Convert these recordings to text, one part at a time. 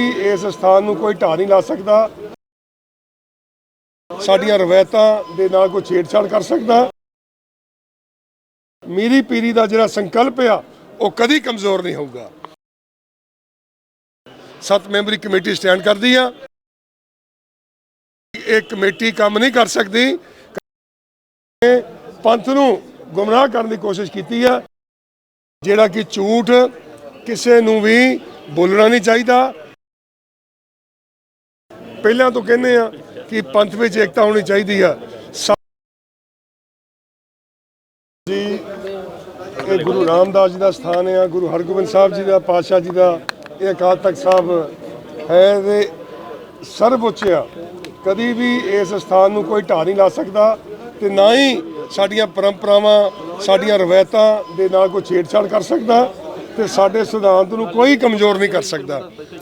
ਇਸ ਸਥਾਨ ਨੂੰ ਕੋਈ ਢਾਹ ਨਹੀਂ ਲਾ ਸਕਦਾ। ਸਾਡੀਆਂ ਰਵਾਇਤਾਂ ਦੇ ਨਾਲ ਕੋਈ ਛੇੜਛਾੜ ਕਰ ਸਕਦਾ। ਮੀਰੀ ਪੀਰੀ ਦਾ ਜਿਹੜਾ ਸੰਕਲਪ ਆ, ਉਹ ਕਦੀ ਕਮਜ਼ੋਰ ਨਹੀਂ ਹੋਊਗਾ। ਸੱਤ ਮੈਂਬਰੀ ਕਮੇਟੀ ਸਟੈਂਡ ਕਰਦੀ ਆ। ਇਹ ਕਮੇਟੀ ਕੰਮ ਨਹੀਂ ਕਰ ਸਕਦੀ। ਪੰਥ ਨੂੰ ਗੁੰਮਰਾਹ ਕਰਨ ਦੀ ਕੋਸ਼ਿਸ਼ ਕੀਤੀ ਆ। ਜਿਹੜਾ ਕਿ ਝੂਠ ਕਿਸੇ ਨੂੰ ਵੀ ਬੋਲਣਾ ਨਹੀਂ ਚਾਹੀਦਾ। ਪਹਿਲਾਂ ਤੋਂ ਕਹਿੰਦੇ ਆ ਕਿ ਪੰਥ ਵਿੱਚ ਏਕਤਾ ਹੋਣੀ ਚਾਹੀਦੀ ਆ। ਜੀ, ਇਹ ਗੁਰੂ ਰਾਮਦਾਸ ਜੀ ਦਾ ਸਥਾਨ ਆ, ਗੁਰੂ ਹਰਗੋਬਿੰਦ ਸਾਹਿਬ ਜੀ ਦਾ, ਪਾਤਸ਼ਾਹ ਜੀ ਦਾ, ਇਹ ਅਕਾਲ ਤਖਤ ਸਾਹਿਬ ਹੈ ਤੇ ਸਰਵਉੱਚ ਆ। ਕਦੀ ਵੀ ਇਸ ਸਥਾਨ ਨੂੰ ਕੋਈ ਢਾਹ ਨਹੀਂ ਲਾ ਸਕਦਾ ਤੇ ਨਾ ਹੀ ਸਾਡੀਆਂ ਪਰੰਪਰਾਵਾਂ, ਸਾਡੀਆਂ ਰਵਾਇਤਾਂ ਦੇ ਨਾਲ ਕੋਈ ਛੇੜਛਾੜ ਕਰ ਸਕਦਾ ਤੇ ਸਾਡੇ ਸਿਧਾਂਤ ਨੂੰ ਕੋਈ ਕਮਜ਼ੋਰ ਨਹੀਂ ਕਰ ਸਕਦਾ।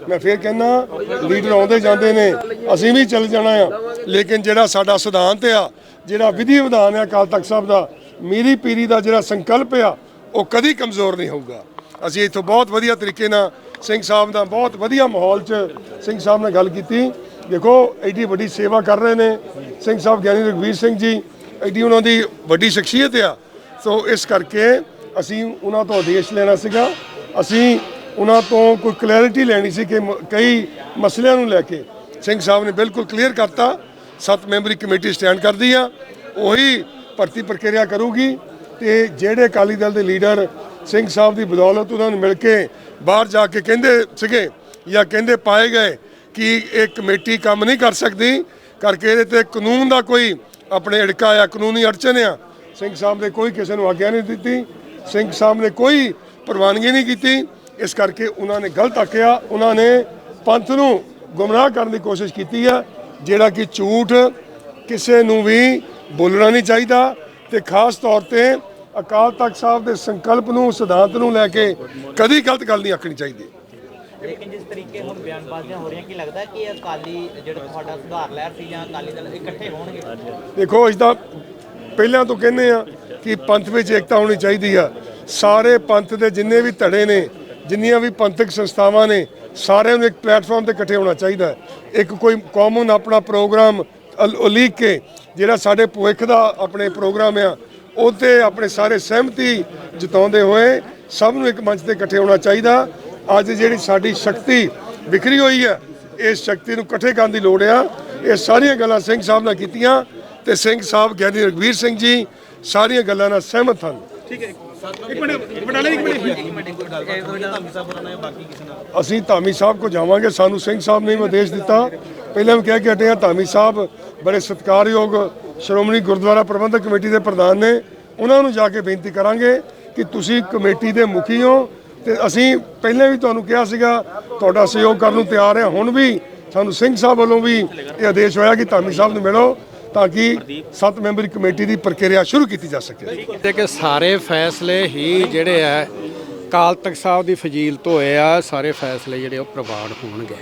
ਮੈਂ ਫੇਰ ਕਹਿੰਦਾ, ਲੀਡਰ ਆਉਂਦੇ ਜਾਂਦੇ ਨੇ ਅਸੀਂ ਵੀ ਚੱਲ ਜਾਣਾ ਆ। ਲੇਕਿਨ ਜਿਹੜਾ ਸਾਡਾ ਸਿਧਾਂਤ ਆ, ਜਿਹੜਾ ਵਿਧੀ ਵਿਧਾਨ ਆ ਅਕਾਲ ਤਖਤ ਸਾਹਿਬ ਦਾ, ਮੀਰੀ ਪੀਰੀ ਦਾ ਜਿਹੜਾ ਸੰਕਲਪ ਆ, ਉਹ ਕਦੀ ਕਮਜ਼ੋਰ ਨਹੀਂ ਹੋਊਗਾ। ਅਸੀਂ ਇੱਥੋਂ ਬਹੁਤ ਵਧੀਆ ਤਰੀਕੇ ਨਾਲ ਸਿੰਘ ਸਾਹਿਬ ਦਾ ਬਹੁਤ ਵਧੀਆ ਮਾਹੌਲ 'ਚ ਸਿੰਘ ਸਾਹਿਬ ਨਾਲ ਗੱਲ ਕੀਤੀ। ਦੇਖੋ, ਐਡੀ ਵੱਡੀ ਸੇਵਾ ਕਰ ਰਹੇ ਨੇ ਸਿੰਘ ਸਾਹਿਬ ਗਿਆਨੀ ਰਘਵੀਰ ਸਿੰਘ ਜੀ। ਐਡੀ ਉਹਨਾਂ ਦੀ ਵੱਡੀ ਸ਼ਖਸੀਅਤ ਆ। ਸੋ ਇਸ ਕਰਕੇ ਅਸੀਂ ਉਹਨਾਂ ਤੋਂ ਆਦੇਸ਼ ਲੈਣਾ ਸੀਗਾ। ਅਸੀਂ ਉਹਨਾਂ ਤੋਂ ਕੋਈ ਕਲੈਰਿਟੀ ਲੈਣੀ ਸੀ ਕਿ ਮ- ਕਈ ਮਸਲਿਆਂ ਨੂੰ ਲੈ ਕੇ ਸਿੰਘ ਸਾਹਿਬ ਨੇ ਬਿਲਕੁਲ ਕਲੀਅਰ ਕਰਤਾ, ਸੱਤ ਮੈਂਬਰੀ ਕਮੇਟੀ ਸਟੈਂਡ ਕਰਦੀ ਆ, ਉਹੀ ਭਰਤੀ ਪ੍ਰਕਿਰਿਆ ਕਰੂਗੀ ਤੇ ਜਿਹੜੇ ਅਕਾਲੀ ਦਲ ਦੇ ਲੀਡਰ ਸਿੰਘ ਸਾਹਿਬ ਦੀ ਬਦੌਲਤ ਉਹਨਾਂ ਨੂੰ ਮਿਲ ਕੇ ਬਾਹਰ ਜਾ ਕੇ ਕਹਿੰਦੇ ਸੀਗੇ ਜਾਂ ਕਹਿੰਦੇ ਪਾਏ ਗਏ ਕਿ ਇਹ ਕਮੇਟੀ ਕੰਮ ਨਹੀਂ ਕਰ ਸਕਦੀ, ਕਰਕੇ ਇਹਦੇ ਤੇ ਕਾਨੂੰਨ ਦਾ ਕੋਈ ਆਪਣੇ ਅੜਕਾ ਆ ਕਾਨੂੰਨੀ ਅੜਚਨ ਆ, ਸਿੰਘ ਸਾਹਿਬ ਨੇ ਕੋਈ ਕਿਸੇ ਨੂੰ ਆਗਿਆ ਨਹੀਂ ਦਿੱਤੀ, ਸਿੰਘ ਸਾਹਿਬ ਨੇ ਕੋਈ ਪ੍ਰਵਾਨਗੀ ਨਹੀਂ ਕੀਤੀ, ਇਸ ਕਰਕੇ ਉਹਨਾਂ ਨੇ ਗਲਤ ਆਖਿਆ, ਉਹਨਾਂ ਨੇ ਪੰਥ ਨੂੰ ਗੁੰਮਰਾਹ ਕਰਨ ਦੀ ਕੋਸ਼ਿਸ਼ ਕੀਤੀ ਆ ਜਿਹੜਾ ਕਿ ਝੂਠ ਕਿਸੇ ਨੂੰ ਵੀ ਬੋਲਣਾ ਨਹੀਂ ਚਾਹੀਦਾ ਤੇ ਖਾਸ ਤੌਰ ਤੇ ਅਕਾਲ ਤਖਤ ਸਾਹਿਬ ਦੇ ਸੰਕਲਪ ਨੂੰ ਸਿਧਾਂਤ ਨੂੰ ਲੈ ਕੇ ਕਦੀ ਗਲਤ ਗੱਲ ਨਹੀਂ ਆਖਣੀ ਚਾਹੀਦੀ। ਲੇਕਿਨ ਜਿਸ ਤਰੀਕੇ ਹੁਣ ਬਿਆਨਬਾਜ਼ੀਆਂ ਹੋ ਰਹੀਆਂ ਕੀ ਲੱਗਦਾ ਕਿ ਅਕਾਲੀ ਜਿਹੜਾ ਤੁਹਾਡਾ ਸੁਧਾਰ ਲਹਿਰ ਸੀ ਜਾਂ ਅਕਾਲੀ ਦਲ ਇਕੱਠੇ ਹੋਣਗੇ? ਦੇਖੋ ਅਸੀਂ ਤਾਂ ਪਹਿਲਾਂ ਤੋਂ ਕਹਿੰਦੇ ਆ ਕਿ ਪੰਥ ਵਿੱਚ ਏਕਤਾ ਹੋਣੀ ਚਾਹੀਦੀ ਆ। ਸਾਰੇ ਪੰਥ ਦੇ ਜਿੰਨੇ ਵੀ ਧੜੇ ਨੇ ਜਿੰਨੀਆਂ ਵੀ ਪੰਥਕ ਸੰਸਥਾਵਾਂ ਨੇ ਸਾਰਿਆਂ ਨੂੰ ਇੱਕ ਪਲੇਟਫਾਰਮ ਤੇ ਇਕੱਠੇ ਹੋਣਾ ਚਾਹੀਦਾ ਇੱਕ ਕੋਈ ਕਾਮਨ ਆਪਣਾ ਪ੍ਰੋਗਰਾਮ ਉਲੀਕ ਕੇ ਜਿਹੜਾ ਸਾਡੇ ਭਵਿੱਖ ਦਾ ਆਪਣੇ ਪ੍ਰੋਗਰਾਮ ਆ ਉਹਤੇ ਆਪਣੇ ਸਾਰੇ ਸਹਿਮਤੀ ਜਤਾਉਂਦੇ ਹੋਏ ਸਭ ਨੂੰ ਇੱਕ ਮੰਚ ਤੇ ਇਕੱਠੇ ਹੋਣਾ ਚਾਹੀਦਾ। ਅੱਜ ਜਿਹੜੀ ਸਾਡੀ ਸ਼ਕਤੀ ਵਿਖਰੀ ਹੋਈ ਹੈ, ਇਸ ਸ਼ਕਤੀ ਨੂੰ ਇਕੱਠੇ ਕਰਨ ਦੀ ਲੋੜ ਆ। ਇਹ ਸਾਰੀਆਂ ਗੱਲਾਂ ਸਿੰਘ ਸਾਹਿਬ ਨਾਲ ਕੀਤੀਆਂ ਤੇ ਸਿੰਘ ਸਾਹਿਬ ਗਿਆਨੀ ਰਘਵੀਰ ਸਿੰਘ ਜੀ, ਸਾਰੀਆਂ ਗੱਲਾਂ ਨਾਲ ਸਹਿਮਤ ਹਨ। ਠੀਕ ਹੈ ਅਸੀਂ ਧਾਮੀ ਸਾਹਿਬ ਕੋ ਜਾਵਾਂਗੇ। ਸਾਨੂੰ ਸਿੰਘ ਸਾਹਿਬ ਨੇ ਵੀ ਆਦੇਸ਼ ਦਿੱਤਾ। ਪਹਿਲਾਂ ਵੀ ਕਹਿ ਕੇ ਹਟੇ ਆ ਧਾਮੀ ਸਾਹਿਬ। ਬੜੇ ਸਤਿਕਾਰਯੋਗ ਸ਼੍ਰੋਮਣੀ ਗੁਰਦੁਆਰਾ ਪ੍ਰਬੰਧਕ ਕਮੇਟੀ ਦੇ ਪ੍ਰਧਾਨ ਨੇ। ਉਹਨਾਂ ਨੂੰ ਜਾ ਕੇ ਬੇਨਤੀ ਕਰਾਂਗੇ ਕਿ ਤੁਸੀਂ ਕਮੇਟੀ ਦੇ ਮੁਖੀ ਹੋ ਤੇ ਅਸੀਂ ਪਹਿਲਾਂ ਵੀ ਤੁਹਾਨੂੰ ਕਿਹਾ ਸੀਗਾ ਤੁਹਾਡਾ ਸਹਿਯੋਗ ਕਰਨ ਨੂੰ ਤਿਆਰ ਹਾਂ ਹੁਣ ਵੀ ਸਾਨੂੰ ਸਿੰਘ ਸਾਹਿਬ ਵੱਲੋਂ ਵੀ ਇਹ ਆਦੇਸ਼ ਹੋਇਆ ਕਿ ਧਾਮੀ ਸਾਹਿਬ ਨੂੰ ਮਿਲੋ। ਤਾਂ ਕਿ ਸੱਤ ਮੈਂਬਰੀ ਕਮੇਟੀ ਦੀ ਪ੍ਰਕਿਰਿਆ ਸ਼ੁਰੂ ਕੀਤੀ ਜਾ ਸਕੇ। ਤੇ ਕਿ ਸਾਰੇ ਫੈਸਲੇ ਹੀ ਜਿਹੜੇ ਆ ਕਾਲ ਤਖਤ ਸਾਹਿਬ ਦੀ ਫਜ਼ੀਲ ਤੋਂ ਹੋਏ ਆ, ਸਾਰੇ ਫੈਸਲੇ ਜਿਹੜੇ ਉਹ ਪ੍ਰਵਾਨ ਹੋਣਗੇ।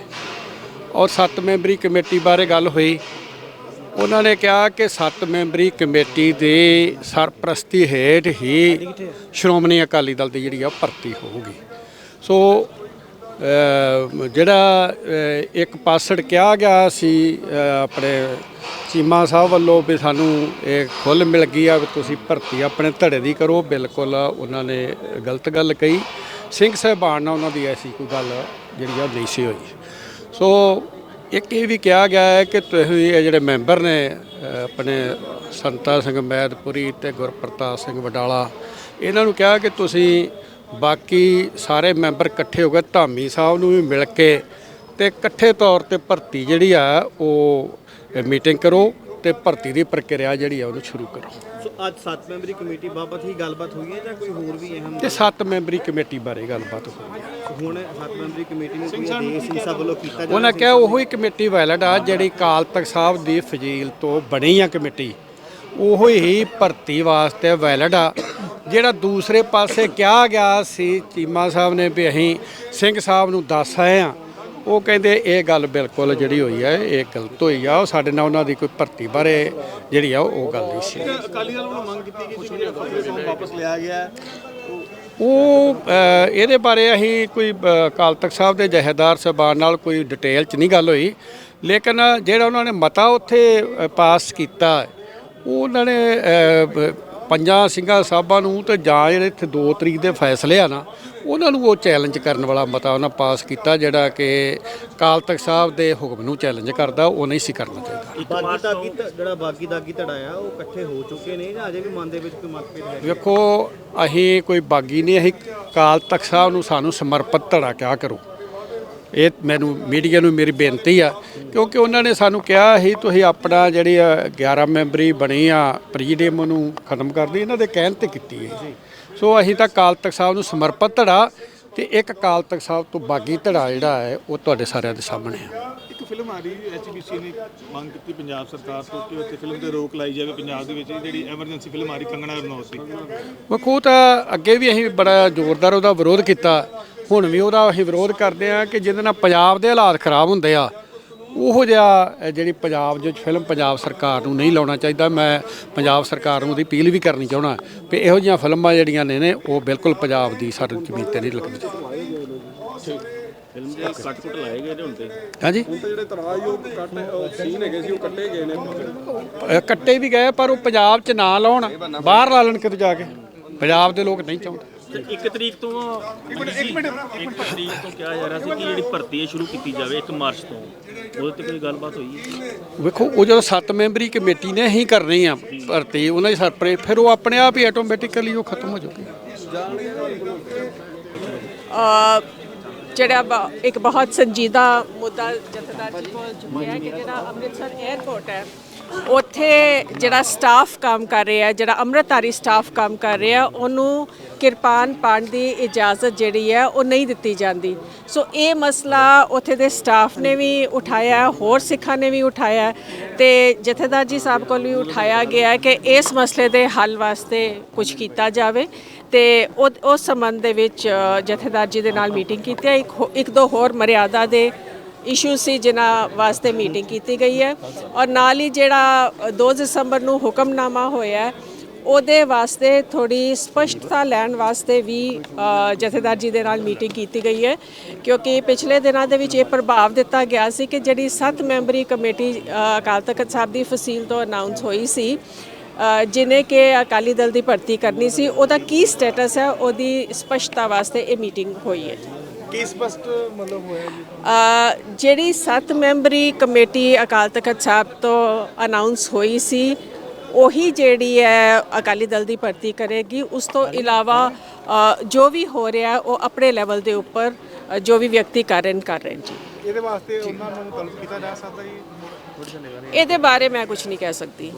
ਔਰ ਸੱਤ ਮੈਂਬਰੀ ਕਮੇਟੀ ਬਾਰੇ ਗੱਲ ਹੋਈ, ਉਹਨਾਂ ਨੇ ਕਿਹਾ ਕਿ ਸੱਤ ਮੈਂਬਰੀ ਕਮੇਟੀ ਦੇ ਸਰਪ੍ਰਸਤੀ ਹੇਠ ਹੀ ਸ਼੍ਰੋਮਣੀ ਅਕਾਲੀ ਦਲ ਦੀ ਜਿਹੜੀ ਆ ਉਹ ਭਰਤੀ ਹੋਊਗੀ। ਸੋ ਜਿਹੜਾ ਇੱਕ ਪਾਸੜ ਕਿਹਾ ਗਿਆ ਸੀ ਆਪਣੇ ਚੀਮਾ ਸਾਹਿਬ ਵੱਲੋਂ ਵੀ ਸਾਨੂੰ ਇਹ ਖੁੱਲ ਮਿਲ ਗਈ ਆ ਵੀ ਤੁਸੀਂ ਭਰਤੀ ਆਪਣੇ ਧੜੇ ਦੀ ਕਰੋ, ਬਿਲਕੁਲ ਉਹਨਾਂ ਨੇ ਗਲਤ ਗੱਲ ਕਹੀ। ਸਿੰਘ ਸਾਹਿਬਾਨ ਨਾਲ ਉਹਨਾਂ ਦੀ ਐਸੀ ਕੋਈ ਗੱਲ ਜਿਹੜੀ ਆ ਨਹੀਂ ਸੀ ਹੋਈ। ਸੋ ਇੱਕ ਇਹ ਵੀ ਕਿਹਾ ਗਿਆ ਹੈ ਕਿ ਤੁਸੀਂ ਇਹ ਜਿਹੜੇ ਮੈਂਬਰ ਨੇ ਆਪਣੇ ਸੰਤਾ ਸਿੰਘ ਮੈਦਪੁਰੀ ਤੇ ਗੁਰਪ੍ਰਤਾਪ ਸਿੰਘ ਵਡਾਲਾ, ਇਹਨਾਂ ਨੂੰ ਕਿਹਾ ਕਿ ਤੁਸੀਂ ਬਾਕੀ ਸਾਰੇ ਮੈਂਬਰ ਇਕੱਠੇ ਹੋ ਕੇ ਧਾਮੀ ਸਾਹਿਬ ਨੂੰ ਵੀ ਮਿਲ ਕੇ ਤੇ ਇਕੱਠੇ ਤੌਰ ਤੇ ਭਰਤੀ ਜਿਹੜੀ ਆ, ਉਹ ਮੀਟਿੰਗ ਕਰੋ ਤੇ ਭਰਤੀ ਦੀ ਪ੍ਰਕਿਰਿਆ ਜਿਹੜੀ ਆ ਉਹਨੂੰ ਸ਼ੁਰੂ ਕਰੋ। ਸੋ ਅੱਜ ਸੱਤ ਮੈਂਬਰੀ ਕਮੇਟੀ ਬਾਬਤ ਹੀ ਗੱਲਬਾਤ ਹੋਈ ਹੈ ਜਾਂ ਕੋਈ ਹੋਰ ਵੀ ਅਹਿਮ ਤੇ ਸੱਤ ਮੈਂਬਰੀ ਕਮੇਟੀ ਬਾਰੇ ਗੱਲਬਾਤ ਹੋਈ ਹੈ ਹੁਣ ਸੱਤ ਮੈਂਬਰੀ ਕਮੇਟੀ ਨੂੰ ਕੋਈ ਆਦੇਸ਼ ਸਾਹਿਬ ਵੱਲੋਂ ਕੀਤਾ ਜਾ ਉਹਨਾਂ ਕਿਹਾ ਉਹੀ ਕਮੇਟੀ ਵੈਲਿਡ ਆ ਜਿਹੜੀ ਕਾਲ ਤਖਤ ਸਾਹਿਬ ਦੀ ਫਜ਼ੀਲ ਤੋਂ ਬਣੀ ਆ ਕਮੇਟੀ। ਉਹੋ ਹੀ ਭਰਤੀ ਵਾਸਤੇ ਵੈਲਿਡ ਆ। ਜਿਹੜਾ ਦੂਸਰੇ ਪਾਸੇ ਕਿਹਾ ਗਿਆ ਸੀ ਚੀਮਾ ਸਾਹਿਬ ਨੇ ਵੀ ਅਸੀਂ ਸਿੰਘ ਸਾਹਿਬ ਨੂੰ ਦੱਸ ਆਏ ਆ ਉਹ ਕਹਿੰਦੇ ਇਹ ਗੱਲ ਬਿਲਕੁਲ ਜਿਹੜੀ ਹੋਈ ਹੈ ਇਹ ਗਲਤ ਹੋਈ ਆ। ਉਹ ਸਾਡੇ ਨਾਲ ਉਹਨਾਂ ਦੀ ਕੋਈ ਭਰਤੀ ਬਾਰੇ ਜਿਹੜੀ ਆ ਉਹ ਗੱਲ ਨਹੀਂ ਸੀ। ਅਕਾਲੀ ਦਲ ਵੱਲੋਂ ਮੰਗ ਕੀਤੀ ਕਿ ਛੋਟੇ ਫਸਲੇ ਤੋਂ ਵਾਪਸ ਲਿਆ ਗਿਆ ਹੈ। ਉਹ ਇਹਦੇ ਬਾਰੇ ਅਸੀਂ ਕੋਈ ਅਕਾਲ ਤਖਤ ਸਾਹਿਬ ਦੇ ਜਹੇਦਾਰ ਸਾਹਿਬਾਨ ਨਾਲ ਕੋਈ ਡਿਟੇਲ ਚ ਨਹੀਂ ਗੱਲ ਹੋਈ। ਲੇਕਿਨ ਜਿਹੜਾ ਉਹਨਾਂ ਨੇ ਮਤਾ ਉੱਥੇ ਪਾਸ ਕੀਤਾ ਉਹ ਉਹਨਾਂ ਨੇ ਪੰਜਾਂ ਸਿੰਘਾਂ ਸਾਹਿਬਾਂ ਨੂੰ ਤੇ ਜਾਂ ਜਿਹੜੇ ਇੱਥੇ 2 ਤਰੀਕ ਦੇ ਫੈਸਲੇ ਆ ਨਾ ਉਹਨਾਂ ਨੂੰ ਉਹ ਚੈਲੰਜ ਕਰਨ ਵਾਲਾ ਮਤਾ ਉਹਨਾਂ ਪਾਸ ਕੀਤਾ ਜਿਹੜਾ ਕਿ ਅਕਾਲ ਤਖਤ ਸਾਹਿਬ ਦੇ ਹੁਕਮ ਨੂੰ ਚੈਲੰਜ ਕਰਦਾ ਉਹ ਨਹੀਂ ਸੀ ਕਰਨਾ ਚਾਹੀਦਾ। ਇੱਕ ਬਾਗੀ ਦਾਗੀ ਧ- ਜਿਹੜਾ ਬਾਗੀ ਦਾਗੀ ਧੜਾ ਆ ਉਹ ਇਕੱਠੇ ਹੋ ਚੁੱਕੇ ਨੇ ਜਾਂ ਅਜੇ ਵੀ ਮਨ ਦੇ ਵਿੱਚ ਕੋਈ ਮਤਭੇਦ ਹੈ? ਵੇਖੋ ਅਸੀਂ ਕੋਈ ਬਾਗੀ ਨਹੀਂ ਅਸੀਂ ਕਾਲ ਤਖਤ ਸਾਹਿਬ ਨੂੰ ਸਾਨੂੰ ਸਮਰਪਿਤ ਧੜਾ ਕਿਆ ਕਰੋ? ਇਹ ਮੈਨੂੰ ਮੀਡੀਆ ਨੂੰ ਮੇਰੀ ਬੇਨਤੀ ਆ ਕਿਉਂਕਿ ਉਹਨਾਂ ਨੇ ਸਾਨੂੰ ਕਿਹਾ ਸੀ ਤੁਸੀਂ ਆਪਣਾ ਜਿਹੜੀ ਆ 11 ਮੈਂਬਰੀ ਬਣੀ ਆ ਪ੍ਰੀਡੀਅਮ ਨੂੰ ਖਤਮ ਕਰ ਦਿਓ। ਇਹਨਾਂ ਦੇ ਕਹਿਣ ਤੇ ਕੀਤੀ ਹੈ ਸੋ ਅਸੀਂ ਤਾਂ ਕਾਲ ਤਖਤ ਸਾਹਿਬ ਨੂੰ ਸਮਰਪਿਤ ਧੜਾ ਤੇ ਇੱਕ ਕਾਲ ਤਖਤ ਸਾਹਿਬ ਤੋਂ ਬਾਗੀ ਧੜਾ ਜਿਹੜਾ ਹੈ ਉਹ ਤੁਹਾਡੇ ਸਾਰਿਆਂ ਦੇ ਸਾਹਮਣੇ ਆ। ਇੱਕ ਫਿਲਮ ਆ ਰਹੀ ਐਚਬੀਸੀ ਨੇ ਮੰਗ ਕੀਤੀ ਪੰਜਾਬ ਸਰਕਾਰ ਤੋਂ ਕਿ ਉੱਥੇ ਫਿਲਮ ਤੇ ਰੋਕ ਲਾਈ ਜਾਵੇ ਪੰਜਾਬ ਦੇ ਵਿੱਚ। ਜਿਹੜੀ ਐਮਰਜੈਂਸੀ ਫਿਲਮ ਆ ਰਹੀ ਕੰਗਣਾ ਰਣੌਤ ਦੀ। ਵੇਖੋ ਤਾਂ ਅੱਗੇ ਵੀ ਅਸੀਂ ਬੜਾ ਜ਼ੋਰਦਾਰ ਉਹਦਾ ਵਿਰੋਧ ਕੀਤਾ। ਹੁਣ ਵੀ ਉਹਦਾ ਅਸੀਂ ਵਿਰੋਧ ਕਰਦੇ ਆ ਕਿ ਜਿਹਦੇ ਨਾਲ ਪੰਜਾਬ ਦੇ ਹਾਲਾਤ ਖਰਾਬ ਹੁੰਦੇ ਆ ਉਹੋ ਜਿਹਾ ਜਿਹੜੀ ਪੰਜਾਬ ਜੋ ਫਿਲਮ ਪੰਜਾਬ ਸਰਕਾਰ ਨੂੰ ਨਹੀਂ ਲਾਉਣਾ ਚਾਹੀਦਾ ਮੈਂ ਪੰਜਾਬ ਸਰਕਾਰ ਨੂੰ ਉਹਦੀ ਅਪੀਲ ਵੀ ਕਰਨੀ ਚਾਹਣਾ ਵੀ ਇਹੋ ਜਿਹੀਆਂ ਫਿਲਮਾਂ ਜਿਹੜੀਆਂ ਨੇ ਨੇ ਉਹ ਬਿਲਕੁਲ ਪੰਜਾਬ ਦੀ ਸਾਡੀ ਜ਼ਮੀਨ ਤੇ ਨਹੀਂ ਲੱਗਣੀ ਚਾਹੀਦੀ ਫਿਲਮ ਦੇ ਕੱਟ ਕੁੱਟ ਲਾਏ ਗਏ ਨੇ ਹੁਣ ਤੇ? ਹਾਂਜੀ? ਜਿਹੜੇ ਤਰਾਜ ਉਹ ਕੱਟ ਸੀਨ ਹੈਗੇ ਸੀ ਉਹ ਕੱਟੇ ਗਏ ਨੇ। ਕੱਟੇ ਵੀ ਗਏ ਪਰ ਉਹ ਪੰਜਾਬ 'ਚ ਨਾ ਲਾਉਣ ਬਾਹਰ ਲਾ ਲੈਣ ਕਿਤੇ ਜਾ ਕੇ। ਪੰਜਾਬ ਦੇ ਲੋਕ ਨਹੀਂ ਚਾਹੁੰਦੇ। ਇੱਕ ਤਰੀਕ ਤੋਂ ਇੱਕ ਮਿੰਟ ਇੱਕ ਮਿੰਟ। ਇੱਕ ਤਰੀਕ ਤੋਂ ਕਿਹਾ ਜਾ ਰਿਹਾ ਸੀ ਕਿ ਜਿਹੜੀ ਭਰਤੀ ਹੈ ਸ਼ੁਰੂ ਕੀਤੀ ਜਾਵੇ 1 ਮਾਰਚ ਤੋਂ। ਉਹਦੇ ਤੇ ਕੋਈ ਗੱਲਬਾਤ ਹੋਈ ਹੈ? ਵੇਖੋ ਉਹ ਜਦੋਂ 7 ਮੈਂਬਰੀ ਕਮੇਟੀ ਨੇ ਹੀ ਕਰਨੀ ਆ ਭਰਤੀ ਉਹਨਾਂ ਦੀ ਸਰਪਰੇ ਫਿਰ ਉਹ ਆਪਣੇ ਆਪ ਹੀ ਆਟੋਮੈਟਿਕਲੀ ਉਹ ਖਤਮ ਹੋ ਜਾਊਗੀ। ਜਿਹੜਾ ਇੱਕ ਬਹੁਤ ਸੰਜੀਦਾ ਮੁੱਦਾ ਜਥੇਦਾਰ ਜੀ ਕੋਲ ਹੋਇਆ ਕਿ ਜਿਹੜਾ ਅੰਮ੍ਰਿਤਸਰ 에ਅਰਪੋਰਟ ਹੈ ਉੱਥੇ ਜਿਹੜਾ ਸਟਾਫ ਕੰਮ ਕਰ ਰਿਹਾ ਹੈ ਜਿਹੜਾ ਅੰਮ੍ਰਿਤਧਾਰੀ ਸਟਾਫ ਕੰਮ ਕਰ ਰਿਹਾ, ਉਹਨੂੰ ਕਿਰਪਾਨ ਪਾਣ ਦੀ ਇਜਾਜ਼ਤ ਜਿਹੜੀ ਹੈ, ਉਹ ਨਹੀਂ ਦਿੱਤੀ ਜਾਂਦੀ। ਸੋ ਇਹ ਮਸਲਾ ਉੱਥੇ ਦੇ ਸਟਾਫ ਨੇ ਵੀ ਉਠਾਇਆ, ਹੋਰ ਸਿੱਖਾਂ ਨੇ ਵੀ ਉਠਾਇਆ ਹੈ ਤੇ ਜਥੇਦਾਰ ਜੀ ਸਾਹਿਬ ਕੋਲ ਵੀ ਉਠਾਇਆ ਗਿਆ ਕਿ ਇਸ ਮਸਲੇ ਦੇ ਹੱਲ ਵਾਸਤੇ ਕੁਝ ਕੀਤਾ ਜਾਵੇ ਤੇ ਉਹ, ਉਸ ਸੰਬੰਧ ਦੇ ਵਿੱਚ ਜਥੇਦਾਰ ਜੀ ਦੇ ਨਾਲ ਮੀਟਿੰਗ ਕੀਤੀ ਹੈ। ਇੱਕ ਹੋ- ਇੱਕ ਦੋ ਹੋਰ ਮਰਿਆਦਾ ਦੇ ਇਸ਼ੂ ਸੀ ਜਿਨ੍ਹਾਂ ਵਾਸਤੇ ਮੀਟਿੰਗ ਕੀਤੀ ਗਈ ਹੈ ਔਰ ਨਾਲ ਹੀ ਜਿਹੜਾ ਅ, 2 ਦਸੰਬਰ ਨੂੰ ਹੁਕਮਨਾਮਾ ਹੋਇਆ ਉਹਦੇ ਵਾਸਤੇ ਥੋੜੀ ਸਪਸ਼ਟਤਾ ਲੈਣ ਵਾਸਤੇ ਵੀ ਜਥੇਦਾਰ ਜੀ ਦੇ ਨਾਲ ਮੀਟਿੰਗ ਕੀਤੀ ਗਈ ਹੈ ਕਿਉਂਕਿ ਪਿਛਲੇ ਦਿਨਾਂ ਦੇ ਵਿੱਚ ਇਹ ਪ੍ਰਭਾਵ ਦਿੱਤਾ ਗਿਆ ਸੀ ਕਿ ਜਿਹੜੀ 7 ਮੈਂਬਰੀ ਕਮੇਟੀ ਅਕਾਲ ਤਖਤ ਸਾਹਿਬ ਦੀ ਫਸੀਲ ਤੋਂ ਅਨਾਉਂਸ ਹੋਈ ਸੀ ਅ, ਜਿਹਨੇ ਕਿ ਅਕਾਲੀ ਦਲ ਦੀ ਭਰਤੀ ਕਰਨੀ ਸੀ ਉਹਦਾ ਕੀ ਸਟੇਟਸ ਹੈ ਉਹਦੀ ਸਪਸ਼ਟਤਾ ਵਾਸਤੇ ਇਹ ਮੀਟਿੰਗ ਹੋਈ ਹੈ। ਕੀ ਸਪਸ਼ਟ ਮਤਲਬ ਹੋਇਆ ਜੀ? ਅ, ਜਿਹੜੀ 7 ਮੈਂਬਰੀ ਕਮੇਟੀ ਅਕਾਲ ਤਖਤ ਸਾਹਿਬ ਤੋਂ ਅਨਾਉਂਸ ਹੋਈ ਸੀ ਉਹੀ ਜਿਹੜੀ ਹੈ ਅਕਾਲੀ ਦਲ ਦੀ ਭਰਤੀ ਕਰੇਗੀ। ਉਸ ਤੋਂ ਇਲਾਵਾ ਅ, ਜੋ ਵੀ ਹੋ ਰਿਹਾ ਉਹ ਆਪਣੇ ਲੈਵਲ ਦੇ ਉੱਪਰ ਅ, ਜੋ ਵੀ ਵਿਅਕਤੀ ਕਾਰਨ ਕਰ ਰਹੇ ਨੇ ਜੀ। ਇਹਦੇ ਵਾਸਤੇ ਉਹਨਾਂ ਨੂੰ ਤਲਬ ਕੀਤਾ ਜਾ ਸਕਦਾ ਜੀ? ਇਹਦੇ ਬਾਰੇ ਮੈਂ ਕੁਝ ਨਹੀਂ ਕਹਿ ਸਕਦੀ।